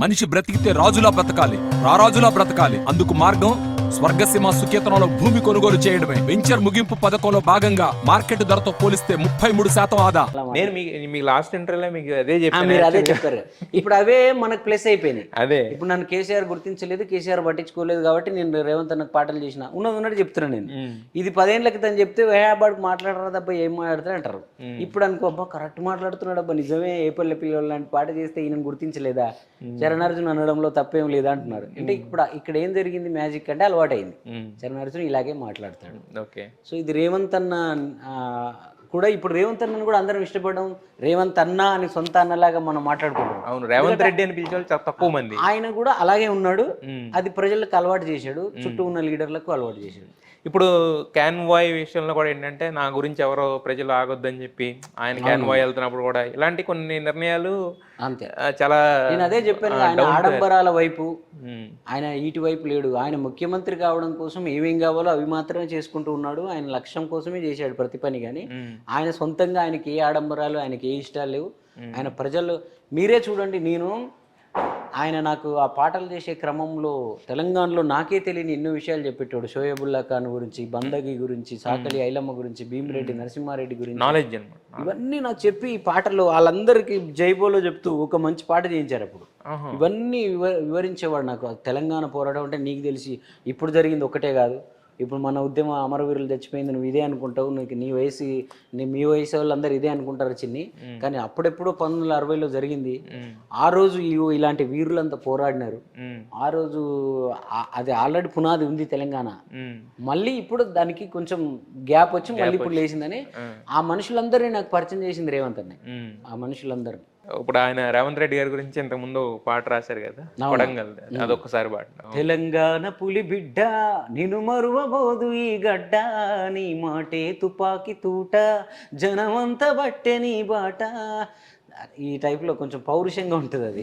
మనిషి బ్రతికితే రాజులా బ్రతకాలి రారాజులా బ్రతకాలి. అందుకు మార్గం స్వర్గసీమ సుకేతనంలో భూమి కొనుగోలు చేయడమే. వెంచర్ ముగింపు పథకంలో భాగంగా మార్కెట్ ధరతో పోలిస్తే ముప్పై మూడు శాతం ఆదా. నేను మీ మీ లాస్ట్ ఇంటర్వ్యూలో మీకు అదే చెప్పాను. మీరు అదే చెప్పారు. ఇప్పుడు అవే మనకు ప్లస్ అయిపోయినాయి. అదే. ఇప్పుడు నన్ను కేసీఆర్ గుర్తించలేదు కేసీఆర్ పట్టించుకోలేదు కాబట్టి నేను రేవంత్ అన్నకు పాటలు చేసిన. ఉన్నది ఉన్నట్టు చెప్తున్నాను నేను. ఇది పదేళ్ళ క్రితం చెప్తే వేహాబాడు మాట్లాడరా తప్ప ఏం మాట్లాడతారు అంటారు ఇప్పుడు అనుకో అబ్బా కరెక్ట్ మాట్లాడుతున్నాడు అబ్బా నిజమే ఏ పల్లె పిల్లలు లాంటి పాట చేస్తే ఈయన గుర్తించలేదా? చరణార్జున్ అనడంలో తప్పేం లేదా అంటున్నారు. అంటే ఇప్పుడు ఇక్కడ ఏం జరిగింది మ్యాజిక్ అంటే అలవాటైంది. ఉమ్. చరణార్జున్ ఇలాగే మాట్లాడతాడు. ఓకే. సో ఇది రేవంత్ అన్న కూడా ఇప్పుడు రేవంత్ అన్నను కూడా అందరం ఇష్టపడడం రేవంత్ అన్న అని సొంత అన్నలాగా మనం మాట్లాడుకుంటాం అవును రేవంత్ రెడ్డి అని పిలిచే చాలా తక్కువ మంది. ఆయన కూడా అలాగే ఉన్నాడు. అది ప్రజలకు అలవాటు చేశాడు. చుట్టూ ఉన్న లీడర్లకు అలవాటు చేశాడు. ఇప్పుడు క్యాన్వాయ్ విషయంలో కూడా ఏంటంటే నా గురించి ఎవరో ప్రజలు ఆగొద్దని చెప్పి ఆయన క్యాన్వాయ్ వెళ్తున్నప్పుడు కూడా ఇలాంటి కొన్ని నిర్ణయాలు అంతే చాలా నేను అదే చెప్పాను ఆయన. ఆడంబరాల వైపు. ఆయన ఇటు వైపు లేడు ఆయన ముఖ్యమంత్రి కావడం కోసం ఏమేం కావాలో అవి మాత్రమే చేసుకుంటూ ఉన్నాడు ఆయన లక్ష్యం కోసమే చేశాడు ప్రతి పని కానీ. ఆయన సొంతంగా ఆయనకి ఏ ఆడంబరాలు ఆయనకి ఏ ఇష్టాలు లేవు ఆయన ప్రజలు మీరే చూడండి నేను ఆయన నాకు ఆ పాటలు చేసే క్రమంలో తెలంగాణలో నాకే తెలియని ఎన్నో విషయాలు చెప్పేటోడు. షోయబుల్లా ఖాన్ గురించి బందగి గురించి సాకలి ఐలమ్మ గురించి భీమిరెడ్డి నరసింహారెడ్డి గురించి నాలెడ్జ్ ఇవన్నీ నాకు చెప్పి ఈ పాటలు వాళ్ళందరికీ జైబోలో చెప్తూ ఒక మంచి పాట చేయించారు అప్పుడు. ఇవన్నీ వివ వివరించేవాడు నాకు. తెలంగాణ పోరాటం అంటే నీకు తెలిసి ఇప్పుడు జరిగింది ఒకటే కాదు. ఇప్పుడు మన ఉద్యమ అమరవీరులు చచ్చిపోయింది నువ్వు ఇదే అనుకుంటావు నీకు నీ వయసు నీ మీ వయసు వాళ్ళందరూ ఇదే అనుకుంటారు చిన్ని. కానీ అప్పుడెప్పుడో పంతొమ్మిది వందల అరవైలో జరిగింది. ఆ రోజు ఇలాంటి వీరులంతా పోరాడినారు. ఆ రోజు అది ఆల్రెడీ పునాది ఉంది తెలంగాణ. మళ్ళీ ఇప్పుడు దానికి కొంచెం గ్యాప్ వచ్చి మళ్ళీ ఇప్పుడు లేచిందని ఆ. మనుషులందరినీ నాకు పరిచయం చేసింది రేవంత్ అన్నయ్య. ఆ మనుషులందరినీ ఇప్పుడు ఆయన రేవంత్ రెడ్డి గారి గురించి ఇంతకు ముందు పాట రాశారు కదా కొడంగల్ అదొక్కసారి పాట తెలంగాణ పులి బిడ్డ నిన్ను మరువబోదు ఈ గడ్డ నీ మాటే తుపాకి తూట జనమంతా బట్టె నీ బాట. ఈ టైప్లో కొంచెం పౌరుషంగా ఉంటుంది అది.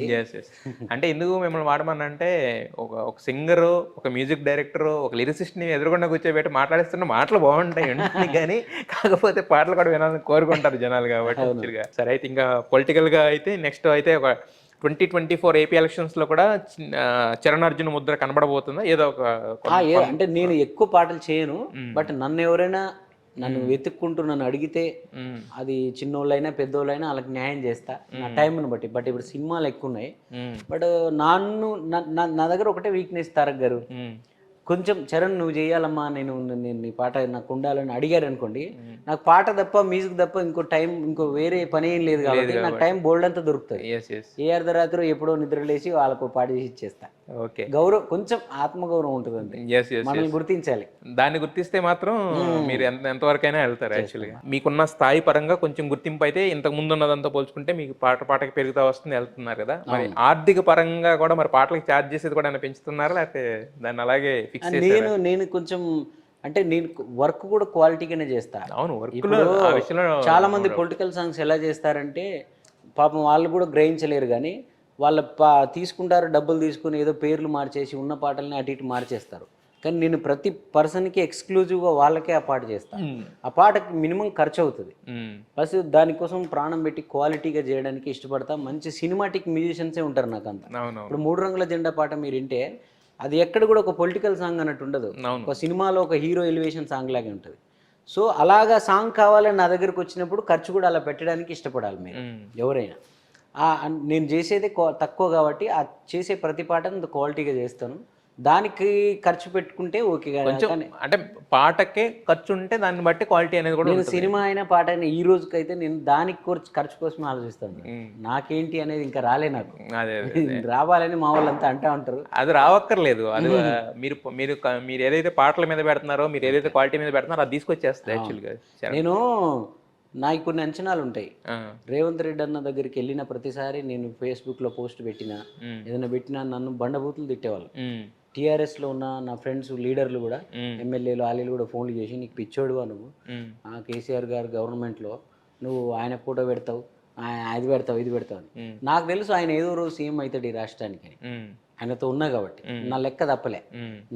అంటే ఎందుకు మిమ్మల్ని వాడమనంటే ఒక ఒక సింగర్ ఒక మ్యూజిక్ డైరెక్టర్ ఒక లిరిసిస్ట్ని ఎదురుకుండా కూర్చోబెట్టి మాట్లాడిస్తున్న మాటలు బాగుంటాయి కానీ కాకపోతే పాటలు కూడా వినాలని కోరుకుంటారు జనాలు కాబట్టి. సరే అయితే ఇంకా పొలిటికల్గా అయితే నెక్స్ట్ అయితే ఒక ట్వంటీ ట్వంటీ ఫోర్ ఏపీ ఎలక్షన్స్లో కూడా చిన్న- ఆ, చరణ్ అర్జున్ ముద్ర కనబడబోతుందా? ఏదో ఒక అంటే నేను ఎక్కువ పాటలు చేయను బట్ నన్ను ఎవరైనా నన్ను వెతుక్కుంటూ నన్ను అడిగితే. అది చిన్నోళ్ళైనా పెద్దోళ్ళైనా వాళ్ళకి న్యాయం చేస్తా నా టైంని బట్టి బట్ ఇప్పుడు సినిమాలు ఎక్కువ ఉన్నాయి. బట్ నన్ను నా- దగ్గర ఒకటే వీక్నెస్ తారక్ గారు. కొంచెం చరణ్ నువ్వు చేయాలమ్మా నేను నేను నీ పాట నాకు ఉండాలని అడిగారు అనుకోండి నాకు పాట తప్ప మ్యూజిక్ తప్ప ఇంకో టైం ఇంకో వేరే పని ఏం లేదు కాబట్టి నాకు టైం బోల్డ్ అంతా దొరుకుతుంది. ఏ అర్ధరాత్రి ఎప్పుడో నిద్ర లేచి వాళ్ళకు పాట చేసి ఇచ్చేస్తా. ఓకే. గౌరవం కొంచెం ఆత్మగౌరవం ఉంటుంది అంతే మనల్ని గుర్తించాలి. దాన్ని గుర్తిస్తే మాత్రం మీరు ఎంత ఎంతవరకైనా వెళ్తారు యాక్చువల్గా మీకున్న స్థాయి పరంగా కొంచెం గుర్తింపు అయితే ఇంతకు ముందు ఉన్నదంతా పోల్చుకుంటే మీకు పాట పాటకి పెరుగుతా వస్తుంది వెళ్తున్నారు కదా. మరి ఆర్థిక పరంగా కూడా మరి పాటలకు ఛార్జ్ చేసేది కూడా పెంచుతున్నారా? లేకపోతే దాన్ని అలాగే ఫిక్స్ నేను నేను కొంచెం అంటే నేను వర్క్ కూడా క్వాలిటీగానే చేస్తా. అవును వర్క్ చాలా మంది పొలిటికల్ సాంగ్స్ ఎలా చేస్తారంటే పాపం వాళ్ళు కూడా గ్రహించలేరు కానీ వాళ్ళ పా తీసుకుంటారు డబ్బులు తీసుకుని ఏదో పేర్లు మార్చేసి ఉన్న పాటల్ని అటు ఇటు మార్చేస్తారు. కానీ నేను ప్రతి పర్సన్కి ఎక్స్క్లూజివ్గా వాళ్ళకే ఆ పాట చేస్తాను. ఆ పాటకి మినిమం ఖర్చు అవుతుంది. ప్లస్ దానికోసం ప్రాణం పెట్టి క్వాలిటీగా చేయడానికి ఇష్టపడతా. మంచి సినిమాటిక్ మ్యూజిషియన్సే ఉంటారు నాకు అంత ఇప్పుడు మూడు రంగుల జెండా పాట మీరు వింటే అది ఎక్కడ కూడా ఒక పొలిటికల్ సాంగ్ అన్నట్టు ఉండదు. ఒక సినిమాలో ఒక హీరో ఎలివేషన్ సాంగ్ లాగే ఉంటుంది. సో అలాగా సాంగ్ కావాలని నా దగ్గరకు వచ్చినప్పుడు ఖర్చు కూడా అలా పెట్టడానికి ఇష్టపడాలి మీరు. ఎవరైనా. నేను చేసేది క్వా- తక్కువ కాబట్టి ఆ చేసే ప్రతి పాటను క్వాలిటీగా చేస్తాను. దానికి ఖర్చు పెట్టుకుంటే ఓకే కొంచెం అంటే పాటకే ఖర్చు ఉంటే దాన్ని బట్టి క్వాలిటీ అనేది కూడా నేను సినిమా అయినా పాట అయినా ఈ రోజుకైతే నేను దానికి ఖర్చు ఖర్చు కోసం ఆలోచిస్తాను. నాకేంటి అనేది ఇంకా రాలే నాకు. రావాలని మా వాళ్ళంతా అంటా ఉంటారు. అది రావక్కర్లేదు. అది మీరు మీరు మీరు ఏదైతే పాటల మీద పెడుతున్నారో మీరు ఏదైతే క్వాలిటీ మీద పెడుతున్నారో అది తీసుకొచ్చేస్తుంది యాక్చువల్గా. నేను నాకు కొన్ని అంచనాలు ఉంటాయి. రేవంత్ రెడ్డి అన్న దగ్గరికి వెళ్ళిన ప్రతిసారి నేను ఫేస్బుక్లో పోస్ట్ పెట్టినా ఏదైనా పెట్టినా నన్ను బండబూతులు తిట్టేవాళ్ళు. టీఆర్ఎస్లో ఉన్న నా ఫ్రెండ్స్ లీడర్లు కూడా ఎమ్మెల్యేలు ఆలీలు కూడా ఫోన్లు చేసి నీకు పిచ్చోడువా నువ్వు? ఆ కేసీఆర్ గారు గవర్నమెంట్లో నువ్వు ఆయన ఫోటో పెడతావు ఆయన అది పెడతావు ఇది పెడతావు. నాకు తెలుసు ఆయన ఏదో రోజు సీఎం అవుతాడు ఈ రాష్ట్రానికి ఆయనతో ఉన్నా కాబట్టి. నా లెక్క తప్పలే.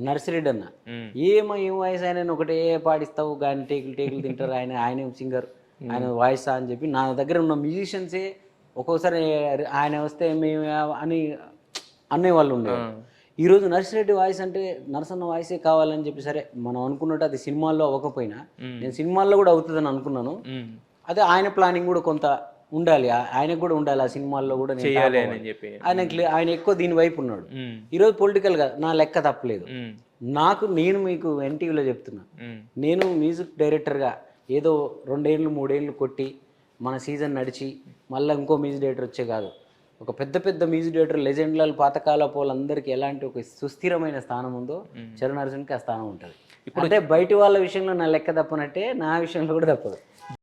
నర్సిరెడ్డి అన్న ఏమో ఏం వాయిస్ ఆయన? ఒకటే పాడిస్తావు కానీ టేకులు టేకులు తింటారు ఆయన ఆయన సింగర్ ఆయన వాయిస్ అని చెప్పి నా దగ్గర ఉన్న మ్యూజిషియన్సే ఒక్కోసారి ఆయన వస్తే మేము అని అనే వాళ్ళు ఉండేవాళ్ళు ఈరోజు నర్సిరెడ్డి వాయిస్ అంటే నరసన్న వాయిసే కావాలని చెప్పి సరే మనం అనుకున్నట్టు అది సినిమాల్లో అవ్వకపోయినా నేను సినిమాల్లో కూడా అవుతుందని అనుకున్నాను. అదే ఆయన ప్లానింగ్ కూడా కొంత ఉండాలి ఆయనకు కూడా ఉండాలి ఆ సినిమాల్లో కూడా చేయాలి అని. చెప్పి ఆయన ఆయన ఎక్కువ దీని వైపు ఉన్నాడు. ఈరోజు పొలిటికల్గా నా లెక్క తప్పలేదు. నాకు నేను మీకు ఎన్టీవీలో చెప్తున్నా. నేను మ్యూజిక్ డైరెక్టర్గా ఏదో రెండేళ్ళు మూడేళ్ళు కొట్టి మన సీజన్ నడిచి మళ్ళీ ఇంకో మ్యూజిక్ డైరెక్టర్ వచ్చే కాదు ఒక పెద్ద పెద్ద మ్యూజిక్ డైరెక్టర్ లెజెండ్ల పాతకాల వాళ్ళందరికీ ఎలాంటి ఒక సుస్థిరమైన స్థానం ఉందో చరణ్ అర్జున్కి ఆ స్థానం ఉంటుంది. ఇప్పుడు అంటే బయటి వాళ్ళ విషయంలో నా లెక్క తప్పనట్టే నా విషయంలో కూడా తప్పదు.